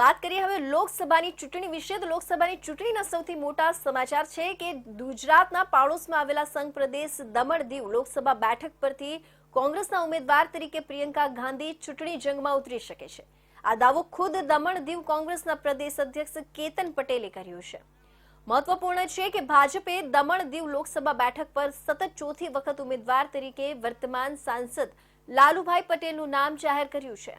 વાત કરીએ હવે લોકસભાની ચૂંટણી વિશે, તો લોકસભાની ચૂંટણીના સૌથી મોટા સમાચાર છે કે ગુજરાતના પાડોશમાં આવેલા સંઘ પ્રદેશ દમણ દીવ લોકસભા બેઠક પરથી કોંગ્રેસના ઉમેદવાર તરીકે પ્રિયંકા ગાંધી ચૂંટણી જંગમાં ઉતરી શકે છે. આ દાવો ખુદ દમણ દીવ કોંગ્રેસના પ્રદેશ અધ્યક્ષ કેતન પટેલે કર્યો છે. મહત્વપૂર્ણ છે કે ભાજપે દમણ દીવ લોકસભા બેઠક પર સતત ચોથી વખત ઉમેદવાર તરીકે વર્તમાન સાંસદ લાલુભાઈ પટેલનું નામ જાહેર કર્યું છે.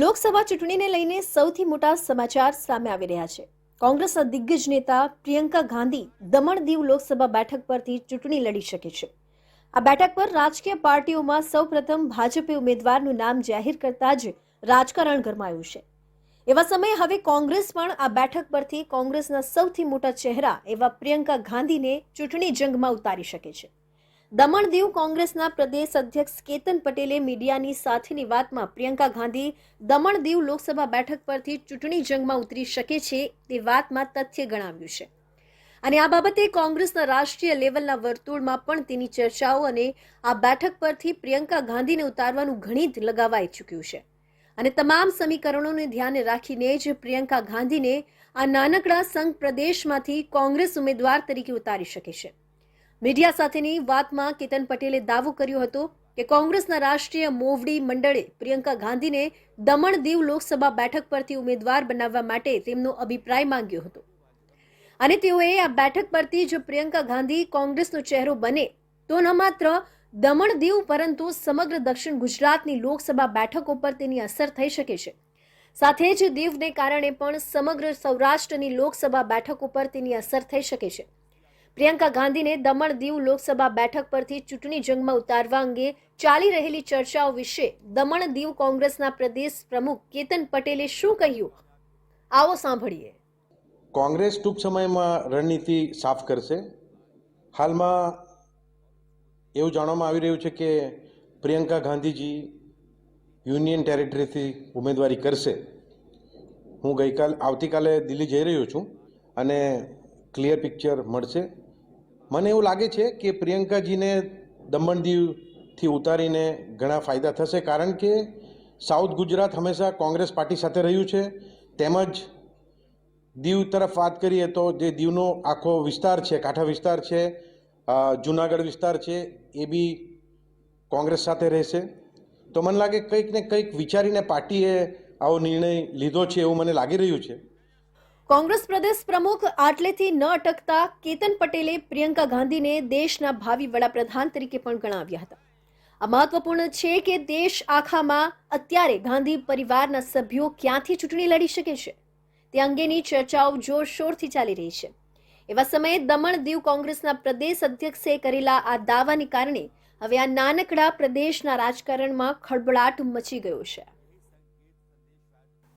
લોકસભા ચૂંટણીને લઈને સૌથી મોટા સમાચાર સામે આવી રહ્યા છે. કોંગ્રેસના દિગ્ગજ નેતા પ્રિયંકા ગાંધી દમણ દીવ લોકસભા બેઠક પરથી ચૂંટણી લડી શકે છે. આ બેઠક પર રાજકીય પાર્ટીઓમાં સૌપ્રથમ ભાજપે ઉમેદવારનું નામ જાહેર કરતા જ રાજકારણ ગરમાયું છે. એવા સમયે હવે કોંગ્રેસ પણ આ બેઠક પરથી કોંગ્રેસના સૌથી મોટા ચહેરા એવા પ્રિયંકા ગાંધીને ચૂંટણી જંગમાં ઉતારી શકે છે. દમણ દીવ કોંગ્રેસના પ્રદેશ અધ્યક્ષ કેતન પટેલે મીડિયાની સાથેની વાતમાં પ્રિયંકા ગાંધી દમણ દીવ લોકસભા બેઠક પરથી ચૂંટણી જંગમાં ઉતરી શકે છે તે વાતમાં તથ્ય ગણાવ્યું છે. અને આ બાબતે કોંગ્રેસના રાષ્ટ્રીય લેવલના વર્તુળમાં પણ તેની ચર્ચાઓ અને આ બેઠક પરથી પ્રિયંકા ગાંધીને ઉતારવાનું ગણિત લગાવાઈ ચૂક્યું છે. અને તમામ સમીકરણોને ધ્યાને રાખીને જ પ્રિયંકા ગાંધીને આ નાનકડા સંઘ પ્રદેશમાંથી કોંગ્રેસ ઉમેદવાર તરીકે ઉતારી શકે છે. મીડિયા સાથેની વાતમાં કેતન પટેલે દાવો કર્યો હતો કે કોંગ્રેસના રાષ્ટ્રીય મોવડી મંડળે પ્રિયંકા ગાંધીને દમણ દીવ લોકસભા બેઠક પરથી ઉમેદવાર બનાવવા માટે તેમનો અભિપ્રાય માંગ્યો હતો. અને તેઓએ આ બેઠક પરથી જો પ્રિયંકા ગાંધી કોંગ્રેસનો ચહેરો બને તો ન માત્ર દમણ દીવ પરંતુ સમગ્ર દક્ષિણ ગુજરાતની લોકસભા બેઠકો પર તેની અસર થઈ શકે છે. સાથે જ દીવને કારણે પણ સમગ્ર સૌરાષ્ટ્રની લોકસભા બેઠક ઉપર તેની અસર થઈ શકે છે. પ્રિયંકા ગાંધીને દમણ દીવ લોકસભા બેઠક પરથી ચૂંટણી જંગમાં ઉતારવા અંગે ચાલી રહેલી ચર્ચાઓ વિશે દમણ દીવ કોંગ્રેસના પ્રદેશ પ્રમુખ કેતન પટેલે શું કહ્યું? આવો સાંભળીએ. કોંગ્રેસ ટૂંક સમયમાં રણનીતિ સાફ કરશે. હાલમાં એવું જાણવામાં આવી રહ્યું છે કે પ્રિયંકા ગાંધીજી યુનિયન ટેરેટરીથી ઉમેદવારી કરશે. હું ગઈકાલ, આવતીકાલે દિલ્હી જઈ રહ્યો છું અને ક્લિયર પિક્ચર મળશે. મને એવું લાગે છે કે પ્રિયંકાજીને દમણ દીવથી ઉતારીને ઘણા ફાયદા થશે, કારણ કે સાઉથ ગુજરાત હંમેશા કોંગ્રેસ પાર્ટી સાથે રહ્યું છે. તેમજ દીવ તરફ વાત કરીએ તો જે દીવનો આખો વિસ્તાર છે, કાંઠા વિસ્તાર છે જુનાગઢ વિસ્તાર છે, એ બી કોંગ્રેસ સાથે રહેશે. તો મને લાગે કંઈક ને કંઈક વિચારીને પાર્ટીએ આવો નિર્ણય લીધો છે એવું મને લાગી રહ્યું છે. કોંગ્રેસ પ્રદેશ પ્રમુખ આટલેથી ન અટકતા કેતન પટેલે પ્રિયંકા ગાંધીને દેશના ભાવિ વડાપ્રધાન તરીકે પણ ગણાવ્યા હતા. આ મહત્વપૂર્ણ છે કે દેશ આખામાં અત્યારે ગાંધી પરિવારના સભ્યો ક્યાંથી ચૂંટણી લડી શકે છે? તે અંગેની ચર્ચાઓ જોરશોરથી ચાલી રહી છે. એવા સમયે દમણ દીવ કોંગ્રેસના પ્રદેશ અધ્યક્ષે કરેલા આ દાવાને કારણે હવે આ નાનકડા પ્રદેશના રાજકારણમાં ખળબળાટ મચી ગયો છે.